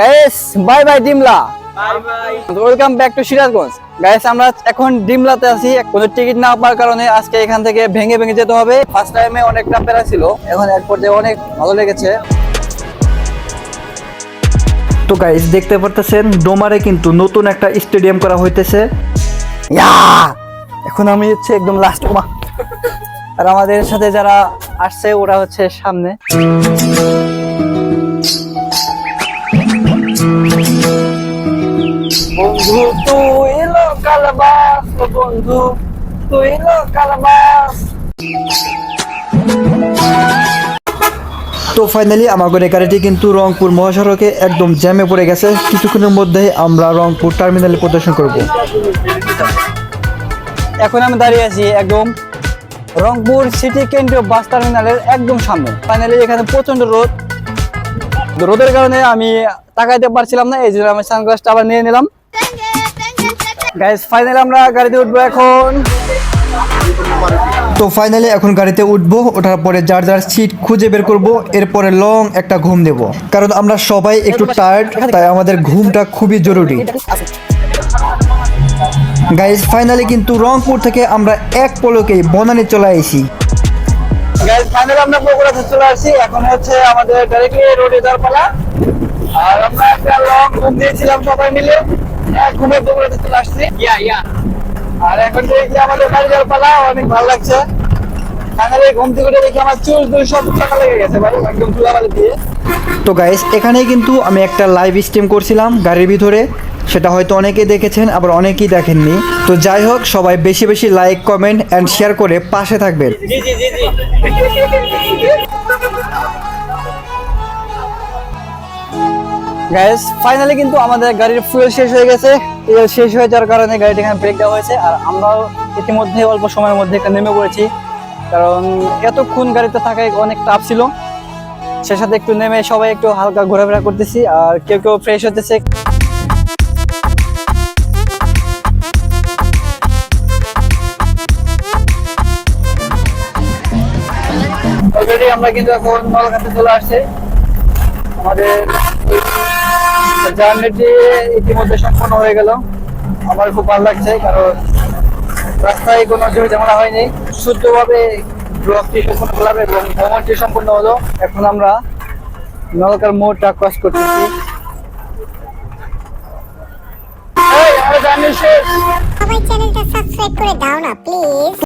Guys bye bye Dimla welcome back to Sirajganj guys আমরা এখন ডিমলাতে আছি। কোনো টিকিট না পাওয়ার কারণে আজকে এখান থেকে ভেঙে ভেঙে যেতে হবে। ফার্স্ট টাইমে অনেকটা প্যারা ছিল। এখন এক পর্যায়ে অনেক ভালো লেগেছে। তো গাইস দেখতে পারতেছেন ডোমারে কিন্তু নতুন একটা স্টেডিয়াম করা হইতেছে। ইয়া! এখন আমি হচ্ছে একদম লাস্ট আর আমাদের সাথে যারা আসছে ওরা হচ্ছে সামনে। তুই লোকাল বাস ও বন্ধু তুই লোকাল বাস তো ফাইনালি আমাদের এই গাড়িটি কিন্তু রংপুর মহাসড়কে একদম জ্যামে পড়ে গেছে। কিছুক্ষণের মধ্যেই আমরা রংপুর টার্মিনালে প্রদর্শন করব। এখন আমি দাঁড়িয়ে আছি একদম রংপুর সিটি কেন্দ্রীয় বাস টার্মিনালের একদম সামনে। ফাইনালি এখানে প্রচণ্ড রোদ। রোদের কারণে আমি তাকাইতে পারছিলাম না এই জন্য আমি সানগ্লাসটা আবার নিয়ে নিলাম। গাইস ফাইনালি আমরা গাড়িতে উঠবো এখন। তো ফাইনালি এখন গাড়িতে উঠবো ওঠার পরে যার যার সিট খুঁজে বের করব এরপরে লং একটা ঘুম দেব। কারণ আমরা সবাই একটু টায়ার্ড তাই আমাদের ঘুমটা খুবই জরুরি। গাইজ ফাইনালি কিন্তু রংপুর থেকে আমরা এক পলকেই বনানি চলে আসি ফাইনালি আমরা বগুড়াতে চলে আসছি। এখন হচ্ছে আমাদের ডাইরেক্টলি রোডে যাওয়ার পালা। আর আমরা একটা লং ঘুম দিয়েছিলাম সবাই মিলে। এক ঘুমে চলে আসছি। ইয়া ইয়া আর এখন দেখি আমাদের বাড়ি যাওয়ার পালা অনেক ভালো লাগছে। ফাইনালি ঘুম থেকে উঠে দেখি আমার চুল টুল সব টাকা লেগে গেছে ভাই একদম ধুলাবালি দিয়ে। তো গাইস এখানেই কিন্তু আমি একটা লাইভ স্ট্রিম করছিলাম গাড়ির ভিতরে। সেটা হয়তো অনেকেই দেখেছেন আবার অনেকেই দেখেননি। তো যাই হোক সবাই বেশি বেশি লাইক কমেন্ট অ্যান্ড শেয়ার করে পাশে থাকবেন। গাইস ফাইনালি কিন্তু আমাদের গাড়ির ফুয়েল শেষ হয়ে গেছে। তেল শেষ হয়ে যাওয়ার কারণে গাড়িটা এখানে ব্রেক দেওয়া হয়েছে। আর আমরাও ইতিমধ্যে অল্প সময়ের মধ্যে এখানে নেমে পড়েছি। কারণ এতক্ষণ গাড়িতে থাকায় অনেক টাফ ছিল। সে সাথে একটু নেমে সবাই একটু হালকা ঘোরাফেরা করতেছি। আর কেউ কেউ ফ্রেশ হতেছে অলরেডি আমরা কিন্তু এখন নলকাতে চলে আসছি। আমাদের জার্নিটি ইতিমধ্যে সম্পন্ন হয়ে গেল। আমার খুব ভালো লাগছে, কারণ রাস্তায় কোনো জমি ঝামেলা হয়নি। শুদ্ধভাবে ব্লকটি সম্পূর্ণ করলাম এবং ভ্রমণটি সম্পূর্ণ হলো। এখন আমরা নলকার মোড়টা ক্রস করতেছি। আমার চ্যানেলটা সাবস্ক্রাইব করে দাও না প্লিজ